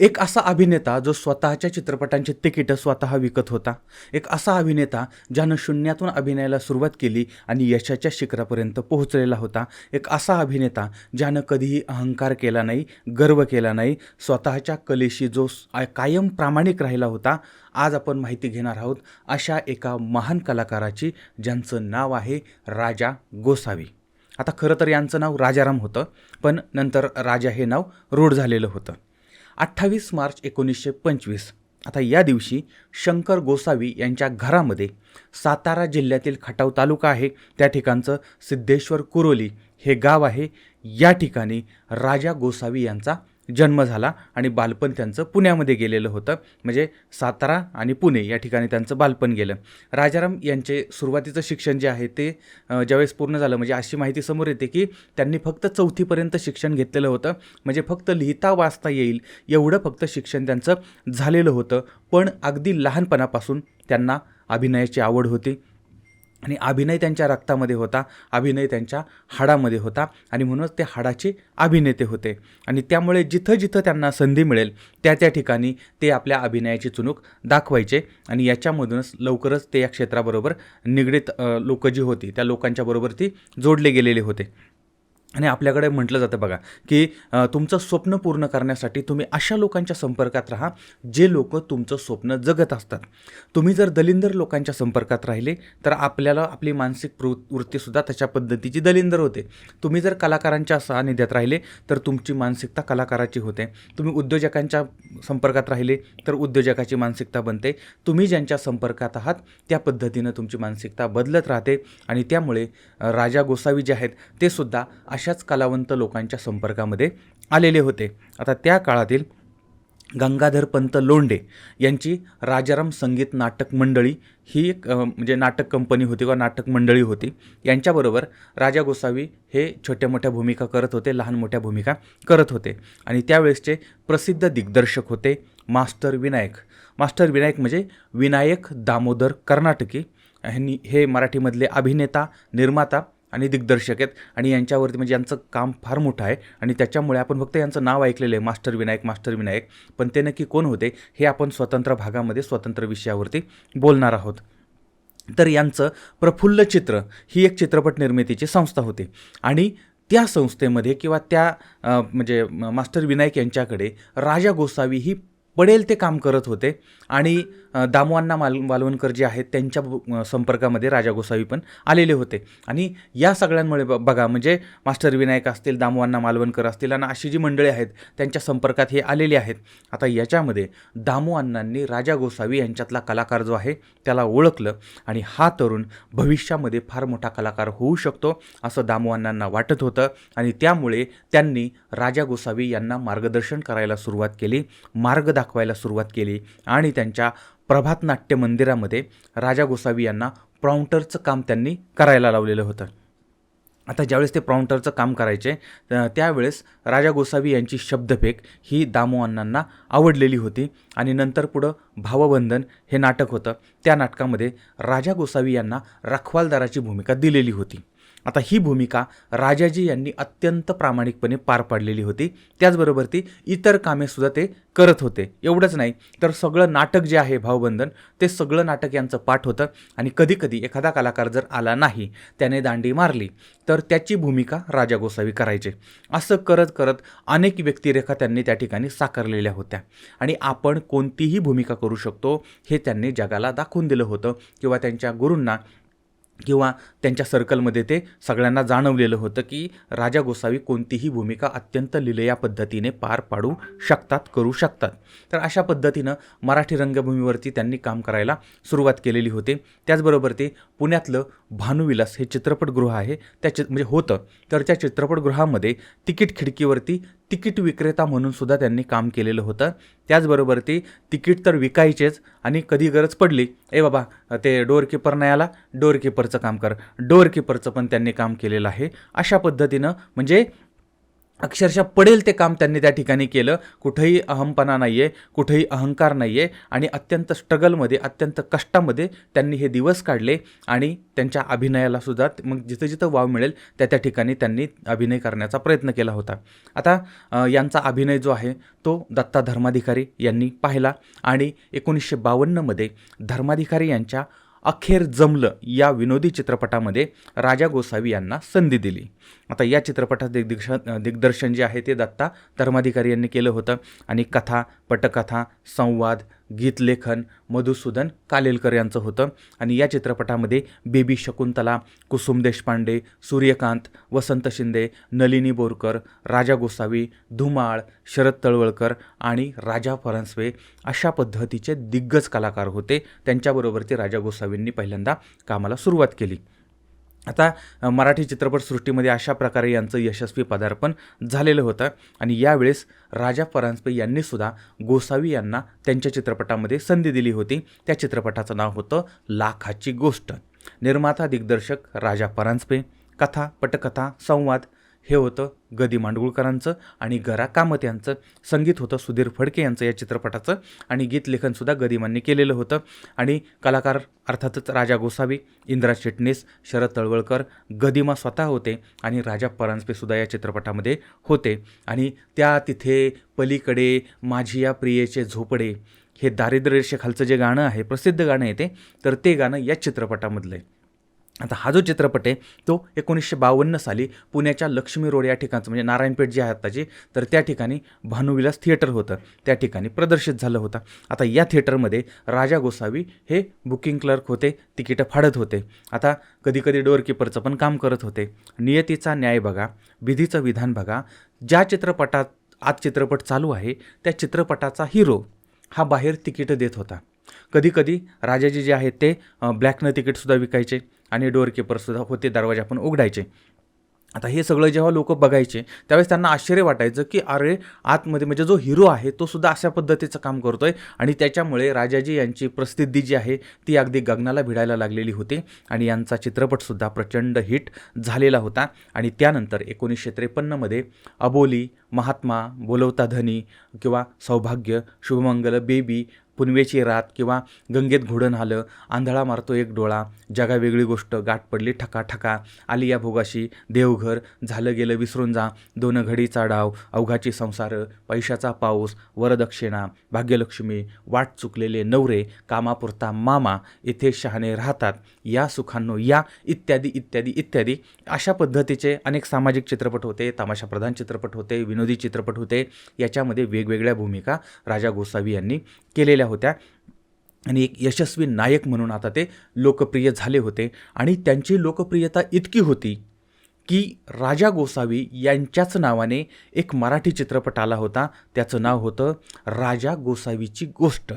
एक असा अभिनेता जो स्वतःच्या चित्रपटांची तिकीटं स्वतः विकत होता. एक असा अभिनेता ज्यानं शून्यातून अभिनयाला सुरुवात केली आणि यशाच्या शिखरापर्यंत पोहोचलेला होता. एक असा अभिनेता ज्यानं कधीही अहंकार केला नाही गर्व केला नाही स्वतःच्या कलेशी जो कायम प्रामाणिक राहिला होता आज आपण माहिती घेणार आहोत अशा एका महान कलाकाराची ज्यांचं नाव आहे राजा गोसावी. आता खरं तर यांचं नाव राजाराम होतं पण नंतर राजा हे नाव रूढ झालेलं होतं. अठ्ठावीस मार्च एकोणीसशे पंचवीस. आता या दिवशी शंकर गोसावी यांच्या घरामध्ये सातारा जिल्ह्यातील खटाव तालुका आहे. त्या ठिकाणचं सिद्धेश्वर कुरोली हे गाव आहे. या ठिकाणी राजा गोसावी यांचा जन्म झाला आणि बालपण त्यांचं पुण्यामध्ये गेलेलं होतं. म्हणजे सातारा आणि पुणे या ठिकाणी त्यांचं बालपण गेलं. राजाराम यांचे सुरुवातीचं शिक्षण जे आहे ते ज्यावेळेस पूर्ण झालं म्हणजे अशी माहिती समोर येते की त्यांनी फक्त चौथीपर्यंत शिक्षण घेतलेलं होतं. म्हणजे फक्त लिहिता वाचता येईल एवढं फक्त शिक्षण त्यांचं झालेलं होतं. पण अगदी लहानपणापासून त्यांना अभिनयाची आवड होती. आणि अभिनय त्यांच्या रक्तामध्ये होता अभिनय त्यांच्या हाडामध्ये होता आणि म्हणूनच ते हाडाचे अभिनेते होते. आणि त्यामुळे जिथं जिथं त्यांना संधी मिळेल त्या त्या ठिकाणी ते आपल्या अभिनयाची चुणूक दाखवायचे आणि याच्यामधूनच लवकरच ते या क्षेत्राबरोबर निगडीत लोक जी होती त्या लोकांच्याबरोबर ती जोडले गेलेले होते. आणि आपल्याकडे म्हटलं जातं बघा की तुमचं स्वप्न पूर्ण करण्यासाठी तुम्ही अशा लोकांच्या संपर्कात राहा जे लोक तुमचं स्वप्न जगत असतात. तुम्ही जर दलिंदर लोकांच्या संपर्कात राहिले तर आपल्याला आपली मानसिक प्रवृ वृत्तीसुद्धा तशा पद्धतीची दलिंदर होते. तुम्ही जर कलाकारांच्या सानिध्यात राहिले तर तुमची मानसिकता कलाकाराची होते. तुम्ही उद्योजकांच्या संपर्कात राहिले तर उद्योजकाची मानसिकता बनते. तुम्ही ज्यांच्या संपर्कात आहात त्या पद्धतीनं तुमची मानसिकता बदलत राहते. आणि त्यामुळे राजा गोसावी जे आहेत ते सुद्धा अशाच कलावंत लोकांच्या संपर्कामध्ये आलेले होते. आता त्या काळातील गंगाधर पंत लोंढे यांची राजाराम संगीत नाटक मंडळी ही एक म्हणजे नाटक कंपनी होती किंवा नाटक मंडळी होती. यांच्याबरोबर राजा गोसावी हे छोट्या मोठ्या भूमिका करत होते लहान मोठ्या भूमिका करत होते. आणि त्यावेळेसचे प्रसिद्ध दिग्दर्शक होते मास्टर विनायक. मास्टर विनायक म्हणजे विनायक दामोदर कर्नाटकी. ह्यांनी हे मराठीमधले अभिनेता निर्माता आणि दिग्दर्शक आहेत. आणि यांच्यावरती म्हणजे यांचं काम फार मोठं आहे. आणि त्याच्यामुळे आपण फक्त यांचं नाव ऐकलेलं आहे मास्टर विनायक मास्टर विनायक. पण ते नक्की कोण होते हे आपण स्वतंत्र भागामध्ये स्वतंत्र विषयावरती बोलणार आहोत. तर यांचं प्रफुल्ल चित्र ही एक चित्रपट निर्मितीची संस्था होती. आणि त्या संस्थेमध्ये किंवा त्या म्हणजे मास्टर विनायक यांच्याकडे राजा गोसावी ही पडेल ते काम करत होते. आणि दामोअण्णा माल मालवणकर जे आहेत त्यांच्या संपर्कामध्ये राजा गोसावी पण आलेले होते. आणि या सगळ्यांमुळे ब- बघा म्हणजे मास्टर विनायक असतील दामुअण्णा मालवणकर असतील आणि अशी जी मंडळी आहेत त्यांच्या संपर्कात हे आलेले आहेत. आता याच्यामध्ये दामू अण्णांनी राजा गोसावी यांच्यातला कलाकार जो आहे त्याला ओळखलं आणि हा तरुण भविष्यामध्ये फार मोठा कलाकार होऊ शकतो असं दामू अण्णांना वाटत होतं आणि त्यामुळे त्यांनी राजा गोसावी यांना मार्गदर्शन करायला सुरुवात केली. मार्ग दाखवायला सुरुवात केली आणि त्यांच्या प्रभात नाट्य मंदिरामध्ये राजा गोसावी यांना प्रॉम्प्टरचं काम त्यांनी करायला लावलेलं होतं. आता ज्यावेळेस ते प्रॉम्प्टरचं काम करायचे त्यावेळेस राजा गोसावी यांची शब्दफेक ही दामो अण्णांना आवडलेली होती आणि नंतर पुढं भावबंधन हे नाटक होतं. त्या नाटकामध्ये राजा गोसावी यांना रखवालदाराची भूमिका दिलेली होती. आता ही भूमिका राजाजी यांनी अत्यंत प्रामाणिकपणे पार पाडलेली होती. त्याचबरोबर ती इतर कामेसुद्धा ते करत होते. एवढंच नाही तर सगळं नाटक जे आहे भावबंधन ते सगळं नाटक यांचं पाठ होतं आणि कधीकधी एखादा कलाकार जर आला नाही त्याने दांडी मारली तर त्याची भूमिका राजा गोसावी करायचे. असं करत करत अनेक व्यक्तिरेखा त्यांनी त्या ठिकाणी साकारलेल्या होत्या. आणि आपण कोणतीही भूमिका करू शकतो हे त्यांनी जगाला दाखवून दिलं होतं किंवा त्यांच्या गुरूंना किंवा त्यांच्या सर्कलमध्ये ते सगळ्यांना जाणवलेलं होतं की राजा गोसावी कोणतीही भूमिका अत्यंत लिलया पद्धतीने पार पाडू शकतात करू शकतात. तर अशा पद्धतीनं मराठी रंगभूमीवरती त्यांनी काम करायला सुरुवात केलेली होती. त्याचबरोबर ते पुण्यातलं भानुविलास हे चित्रपटगृह आहे. त्या चित म्हणजे होतं. तर त्या चित्रपटगृहामध्ये तिकीट खिडकीवरती तिकीट विक्रेता म्हणून सुद्धा त्यांनी काम केलेलं होतं. त्याचबरोबर ती तिकीट तर विकायचेच आणि कधी गरज पडली ए बाबा ते डोअरकीपर नाही आला डोअरकीपरचं काम कर. डोअरकीपरचं पण त्यांनी काम केलेलं आहे. अशा पद्धतीनं म्हणजे अक्षरशः पडेल ते काम त्यांनी त्या ठिकाणी केलं. कुठंही अहमपणा नाही आहे कुठंही अहंकार नाही आहे आणि अत्यंत स्ट्रगलमध्ये अत्यंत कष्टामध्ये त्यांनी हे दिवस काढले आणि त्यांच्या अभिनयाला सुद्धा मग जिथं जिथं वाव मिळेल त्या त्या ठिकाणी त्यांनी अभिनय करण्याचा प्रयत्न केला होता. आता यांचा अभिनय जो आहे तो दत्ता धर्माधिकारी यांनी पाहिला आणि एकोणीसशे बावन्नमध्ये धर्माधिकारी यांच्या अखेर जमलं या विनोदी चित्रपटामध्ये राजा गोसावी यांना संधी दिली. आता या चित्रपटात दिग्दर्शन दिग्दर्शन जे आहे ते दत्ता धर्माधिकारी यांनी केलं होतं. आणि कथा पटकथा संवाद गीतलेखन मधुसूदन कालेलकर यांचं होतं. आणि या चित्रपटामध्ये बेबी शकुंतला कुसुम देशपांडे सूर्यकांत वसंत शिंदे नलिनी बोरकर राजा गोसावी धुमाळ शरद तळवळकर आणि राजा फरांसवे अशा पद्धतीचे दिग्गज कलाकार होते. त्यांच्याबरोबरती राजा गोसावींनी पहिल्यांदा कामाला सुरुवात केली. आता मराठी चित्रपटसृष्टीमध्ये अशा प्रकारे यांचं यशस्वी पदार्पण झालेलं होतं. आणि यावेळेस राजा परांजपे यांनीसुद्धा गोसावी यांना त्यांच्या चित्रपटामध्ये संधी दिली होती. त्या चित्रपटाचं नाव होतं लाखाची गोष्ट. निर्माता दिग्दर्शक राजा परांजपे कथा पटकथा संवाद हे होतं गदी मांडगुळकरांचं आणि गरा कामत यांचं संगीत होतं सुधीर फडके यांचं या चित्रपटाचं आणि गीतलेखनसुद्धा गदिमांनी केलेलं होतं. आणि कलाकार अर्थातच राजा गोसावी इंदिरा चिटणीस शरद तळवळकर गदिमा स्वतः होते आणि राजा परांजपेसुद्धा या चित्रपटामध्ये होते. आणि त्या तिथे पलीकडे माझी या प्रियेचे झोपडे हे दारिद्र्य रेषेखालचं जे गाणं आहे प्रसिद्ध गाणं आहे ते तर ते गाणं या चित्रपटामधलं आहे. आता हा जो चित्रपट आहे तो एकोणीसशे बावन्न साली पुण्याच्या लक्ष्मी रोड या ठिकाणचं म्हणजे नारायणपेठ जी आहे आत्ताची तर त्या ठिकाणी भानुविलास थिएटर होतं. त्या ठिकाणी प्रदर्शित झालं होतं. आता या थिएटरमध्ये राजा गोसावी हे बुकिंग क्लर्क होते तिकीटं फाडत होते. आता कधी कधी डोअरकीपरचं पण काम करत होते. नियतीचा न्याय बघा विधीचं विधान बघा ज्या चित्रपटात आज चित्रपट चालू आहे त्या चित्रपटाचा हिरो हा बाहेर तिकीटं देत होता. कधीकधी राजाजी जे आहेत ते ब्लॅकनं तिकीटसुद्धा विकायचे. आणि डोअरकीपरसुद्धा होते दरवाजा पण उघडायचे. आता हे सगळं जेव्हा लोक बघायचे त्यावेळेस त्यांना आश्चर्य वाटायचं की अरे आतमध्ये म्हणजे जो हिरो आहे तो सुद्धा अशा पद्धतीचं काम करतो आहे आणि त्याच्यामुळे राजाजी यांची प्रसिद्धी जी आहे ती अगदी गगनाला भिडायला लागलेली होती. आणि यांचा चित्रपटसुद्धा प्रचंड हिट झालेला होता. आणि त्यानंतर एकोणीसशे त्रेपन्नमध्ये अबोली महात्मा बोलवता धनी किंवा सौभाग्य शुभमंगल बेबी पुनवेची रात किंवा गंगेत घोडण आलं आंधळा मारतो एक डोळा जगा वेगळी गोष्ट गाठ पडली ठका ठका आली या भोगाशी देवघर झालं गेलं विसरून जा दोन घडीचा डाव अवघाची संसार पैशाचा पाऊस वरदक्षिणा भाग्यलक्ष्मी वाट चुकलेले नवरे कामापुरता मामा इथे शहाणे राहतात या सुखांनो या इत्यादी इत्यादी इत्यादी. अशा पद्धतीचे अनेक सामाजिक चित्रपट होते तमाशाप्रधान चित्रपट होते विनोदी चित्रपट होते याच्यामध्ये वेगवेगळ्या भूमिका राजा गोसावी यांनी केलेल्या होत्या. आणि एक यशस्वी नायक म्हणून आता ते लोकप्रिय झाले होते. आणि त्यांची लोकप्रियता इतकी होती की राजा गोसावी यांच्याच नावाने एक मराठी चित्रपट आला होता. त्याचं नाव होतं राजा गोसावीची गोष्ट.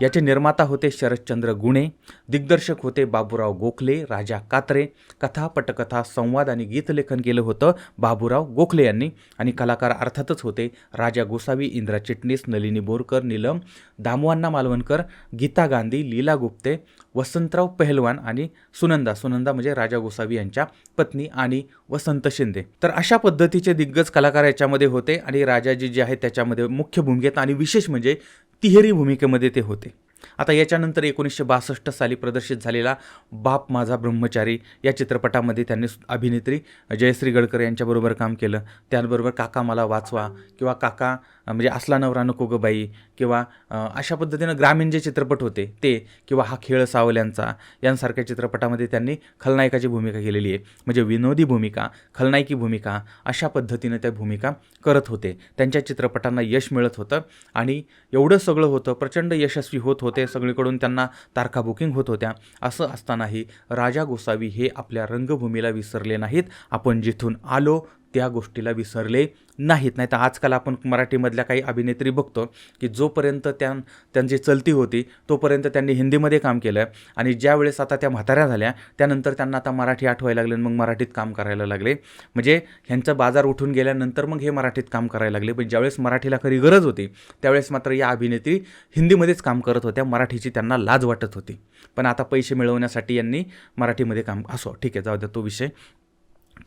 याचे निर्माता होते शरदचंद्र गुणे दिग्दर्शक होते बाबूराव गोखले राजा कात्रे. कथा पटकथा संवाद आणि गीतलेखन केलं होतं बाबूराव गोखले यांनी आणि कलाकार अर्थातच होते राजा गोसावी इंद्रा चिटणीस नलिनी बोरकर नीलम दामवांना मालवणकर गीता गांधी लीला गुप्ते वसंतराव पहलवान आणि सुनंदा. सुनंदा म्हणजे राजा गोसावी यांच्या पत्नी आणि वसंत शिंदे. तर अशा पद्धतीचे दिग्गज कलाकार याच्यामध्ये होते आणि राजाजी जे आहेत त्याच्यामध्ये मुख्य भूमिकेत आणि विशेष म्हणजे तिहेरी भूमिकेमध्ये ते होते. आता याच्यानंतर एकोणीसशे बासष्ट साली प्रदर्शित झालेला बाप माझा ब्रह्मचारी या चित्रपटामध्ये त्यांनी अभिनेत्री जयश्री गडकर यांच्याबरोबर काम केलं. त्याचबरोबर काका मला वाचवा किंवा काका म्हणजे असला नवरा नको ग बाई. किंवा अशा पद्धतीनं ग्रामीण जे चित्रपट होते ते किंवा हा खेळ सावल्यांचा यांसारख्या चित्रपटामध्ये त्यांनी खलनायकाची भूमिका केलेली आहे. म्हणजे विनोदी भूमिका खलनायकी भूमिका अशा पद्धतीनं त्या भूमिका करत होते. त्यांच्या चित्रपटांना यश मिळत होतं आणि एवढं सगळं होतं प्रचंड यशस्वी होत होते सगळीकडून त्यांना तारखा बुकिंग होत होत्या. असं असतानाही राजा गोसावी हे आपल्या रंगभूमीला विसरले नाहीत. आपण जिथून आलो त्या गोष्टीला विसरले नाहीत. नाही तर आजकाल आपण मराठीमधल्या काही अभिनेत्री बघतो की जोपर्यंत त्या त्यांची चलती होती तोपर्यंत त्यांनी हिंदीमध्ये काम केलं आणि ज्या वेळेस आता त्या म्हाताऱ्या झाल्या त्यानंतर त्यांना आता मराठी आठवायला लागले आणि मग मराठीत काम करायला लागले. म्हणजे ह्यांचा बाजार उठून गेल्यानंतर मग हे मराठीत काम करायला लागले. पण ज्यावेळेस मराठीला खरी गरज होती त्यावेळेस मात्र या अभिनेत्री हिंदीमध्येच काम करत होत्या. मराठीची त्यांना लाज वाटत होती. पण आता पैसे मिळवण्यासाठी यांनी मराठीमध्ये काम असो ठीक आहे जाऊ द्या तो विषय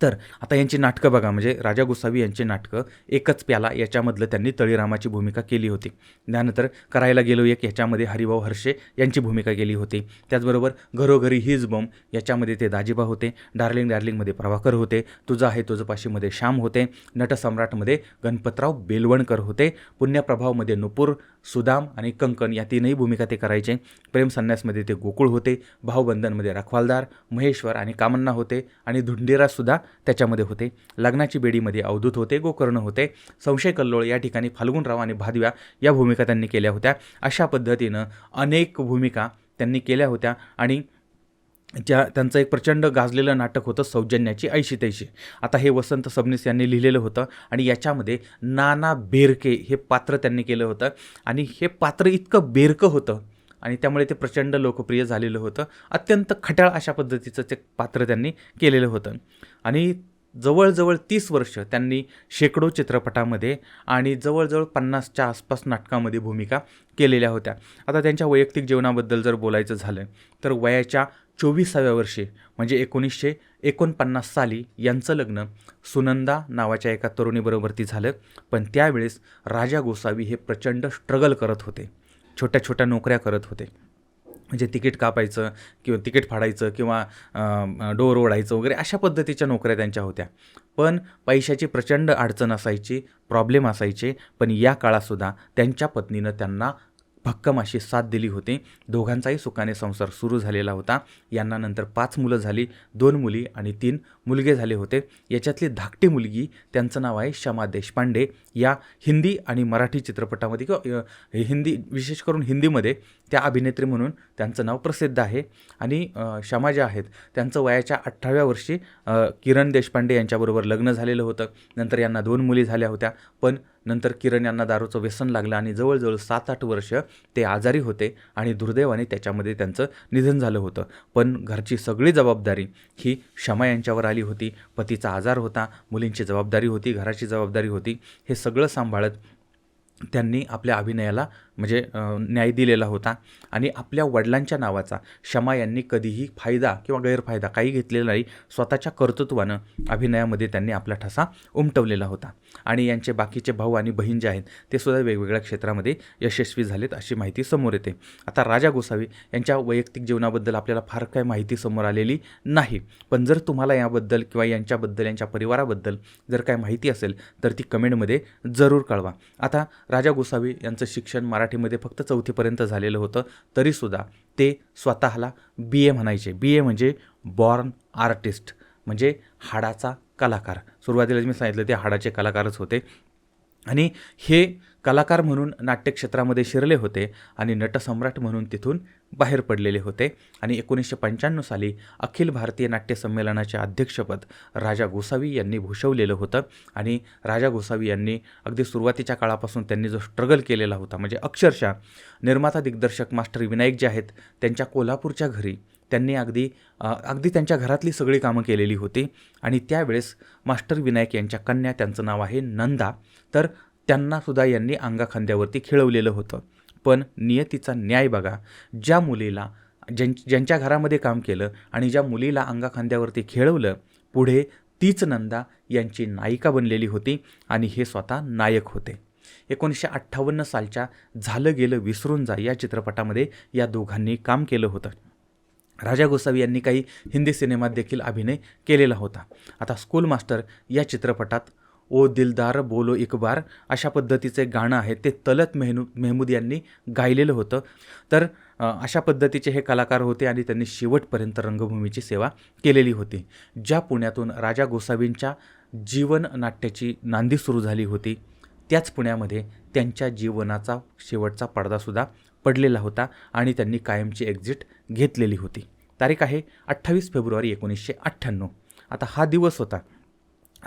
तर आता यांची नाटकं बघा म्हणजे राजा गोसावी यांची नाटकं एकच प्याला याच्यामधलं त्यांनी तळीरामाची भूमिका केली होती. त्यानंतर करायला गेलो एक याच्यामध्ये हरिभाऊ हर्षे यांची भूमिका केली होती. त्याचबरोबर घरोघरी हीज बॉम्ब याच्यामध्ये ते दाजीबा होते डार्लिंग डार्लिंगमध्ये प्रभाकर होते तुझं आहे तुझं पाशीमध्ये श्याम होते नटसम्राटमध्ये गणपतराव बेलवणकर होते पुण्यप्रभावमध्ये नुपूर सुदाम आणि कंकण या तीनही भूमिका ते करायचे. प्रेम संन्यासमध्ये ते गोकुळ होते भाऊबंधनमध्ये रखवालदार महेश्वर आणि कामन्ना होते आणि धुंडेरासुद्धा त्याच्यामध्ये होते. लग्नाची बेडीमध्ये अवधूत होते गोकर्ण होते. संशय कल्लोळ या ठिकाणी फाल्गुनराव आणि भादव्या या भूमिका त्यांनी केल्या होत्या. अशा पद्धतीनं अनेक भूमिका त्यांनी केल्या होत्या आणि ज्या त्यांचं एक प्रचंड गाजलेलं नाटक होतं सौजन्याची ऐशी तैशी आता हे वसंत सबनीस यांनी लिहिलेलं होतं आणि याच्यामध्ये नाना बेरके हे पात्र त्यांनी केलं होतं आणि हे पात्र इतकं बेरकं होतं आणि त्यामुळे ते प्रचंड लोकप्रिय झालेलं होतं. अत्यंत खट्याळ अशा पद्धतीचं ते पात्र त्यांनी केलेलं होतं. आणि जवळजवळ तीस वर्ष त्यांनी शेकडो चित्रपटामध्ये आणि जवळजवळ पन्नासच्या आसपास नाटकामध्ये भूमिका केलेल्या होत्या. आता त्यांच्या वैयक्तिक जीवनाबद्दल जर बोलायचं झालं तर वयाच्या चोवीसाव्या वर्षी म्हणजे एकोणीसशे एकोणपन्नास साली यांचं लग्न सुनंदा नावाच्या एका तरुणीबरोबर ती झालं. पण त्यावेळेस राजा गोसावी हे प्रचंड स्ट्रगल करत होते. छोट्या छोट्या नोकऱ्या करत होते. म्हणजे तिकीट कापायचं किंवा तिकीट फाडायचं किंवा डोर ओढायचं वगैरे अशा पद्धतीच्या नोकऱ्या त्यांच्या होत्या. पण पैशाची प्रचंड अडचण असायची प्रॉब्लेम असायचे. पण या काळातसुद्धा त्यांच्या पत्नीनं त्यांना भक्कम अशी साथ दिली होती. दोघांचाही सुखाने संसार सुरू झालेला होता. यांना नंतर पाच मुलं झाली दोन मुली आणि तीन मुलगे झाले होते. याच्यातली धाकटी मुलगी त्यांचं नाव आहे क्षमा देशपांडे. या हिंदी आणि मराठी चित्रपटामध्ये किंवा हिंदी विशेष करून हिंदीमध्ये त्या अभिनेत्री म्हणून त्यांचं नाव प्रसिद्ध आहे. आणि क्षमा ज्या आहेत त्यांचं वयाच्या अठराव्या वर्षी किरण देशपांडे यांच्याबरोबर लग्न झालेलं होतं. नंतर यांना दोन मुली झाल्या होत्या. पण नंतर किरण यांना दारूचं व्यसन लागलं आणि जवळजवळ सात आठ वर्ष ते आजारी होते आणि दुर्दैवाने त्याच्यामध्ये त्यांचं निधन झालं होतं. पण घरची सगळी जबाबदारी ही क्षमा यांच्यावर आली होती. पतीचा आजार होता मुलींची जबाबदारी होती घराची जबाबदारी होती. हे सगळं सांभाळत त्यांनी आपल्या अभिनयाला म्हणजे न्याय दिलेला होता. आणि आपल्या वडिलांच्या नावाचा क्षमा यांनी कधीही फायदा किंवा गैरफायदा काही घेतलेला नाही. स्वतःच्या कर्तृत्वानं अभिनयामध्ये त्यांनी आपला ठसा उमटवलेला होता. आणि यांचे बाकीचे भाऊ आणि बहीण जे आहेत ते सुद्धा वेगवेगळ्या क्षेत्रामध्ये यशस्वी झालेत अशी माहिती समोर येते. आता राजा गोसावी यांच्या वैयक्तिक जीवनाबद्दल आपल्याला फार काही माहिती समोर आलेली नाही. पण जर तुम्हाला याबद्दल किंवा यांच्याबद्दल यांच्या परिवाराबद्दल जर काय माहिती असेल तर ती कमेंटमध्ये जरूर कळवा. आता राजा गोसावी यांचं शिक्षण मराठीमध्ये फक्त चौथीपर्यंत झालेलं होतं तरीसुद्धा ते स्वतःला बी ए म्हणायचे. बी ए म्हणजे बॉर्न आर्टिस्ट म्हणजे हाडाचा कलाकार. सुरुवातीला मी सांगितलं ते हाडाचे कलाकारच होते. आणि हे कलाकार म्हणून नाट्यक्षेत्रामध्ये शिरले होते आणि नटसम्राट म्हणून तिथून बाहेर पडलेले होते आणि एकोणीसशे पंच्याण्णव साली अखिल भारतीय नाट्य संमेलनाचे अध्यक्षपद राजा गोसावी यांनी भूषवलेलं होतं. आणि राजा गोसावी यांनी अगदी सुरुवातीच्या काळापासून त्यांनी जो स्ट्रगल केलेला होता म्हणजे अक्षरशः निर्माता दिग्दर्शक मास्टर विनायक जे आहेत त्यांच्या कोल्हापूरच्या घरी त्यांनी अगदी अगदी त्यांच्या घरातली सगळी कामं केलेली होती. आणि त्यावेळेस मास्टर विनायक यांच्या कन्या त्यांचं नाव आहे नंदा. तर त्यांनासुद्धा यांनी अंगाखांद्यावरती खेळवलेलं होतं. पण नियतीचा न्याय बघा. ज्या मुलीला ज्यां ज्यांच्या घरामध्ये काम केलं आणि ज्या मुलीला अंगाखांद्यावरती खेळवलं पुढे तीच नंदा यांची नायिका बनलेली होती आणि हे स्वतः नायक होते. एकोणीसशे अठ्ठावन्न सालच्या झालं गेलं विसरून जा या चित्रपटामध्ये या दोघांनी काम केलं होतं. राजा गोसावी यांनी काही हिंदी सिनेमात देखील अभिनय केलेला होता. आता स्कूल मास्टर या चित्रपटात ओ दिलदार बोलो एक बार अशा पद्धतीचं एक गाणं आहे. ते तलत मेहनू मेहमूद यांनी गायलेलं होतं. तर अशा पद्धतीचे हे कलाकार होते आणि त्यांनी शेवटपर्यंत रंगभूमीची सेवा केलेली होती. ज्या पुण्यातून राजा गोसावींच्या जीवन नाट्याची नांदी सुरू झाली होती त्याच पुण्यामध्ये त्यांच्या जीवनाचा शेवटचा पडदासुद्धा पडलेला होता आणि त्यांनी कायमची एक्झिट घेतलेली होती. तारीख आहे अठ्ठावीस फेब्रुवारी एकोणीसशे अठ्ठ्याण्णव. आता हा दिवस होता.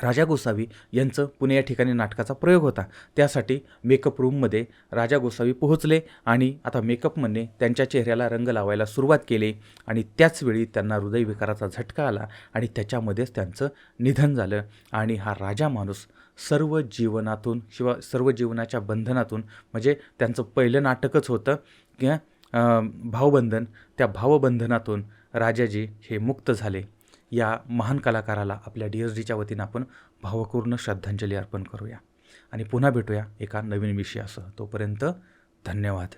राजा गोसावी यांचं पुणे या ठिकाणी नाटकाचा प्रयोग होता. त्यासाठी मेकअप रूममध्ये राजा गोसावी पोहोचले आणि आता मेकअपमध्ये त्यांच्या चेहऱ्याला रंग लावायला सुरुवात केली आणि त्याचवेळी त्यांना हृदयविकाराचा झटका आला आणि त्याच्यामध्येच त्यांचं निधन झालं. आणि हा राजा माणूस सर्व जीवनातून शिवा सर्व जीवनाच्या बंधनातून म्हणजे त्यांचं पहिलं नाटकच होतं की भावबंधन त्या भावबंधनातून राजाजी हे मुक्त झाले. या महान कलाकाराला आपल्या डी एस डीच्या वतीनं आपण भावपूर्ण श्रद्धांजली अर्पण करूया. आणि पुन्हा भेटूया एका नवीन विषयासह. तोपर्यंत धन्यवाद.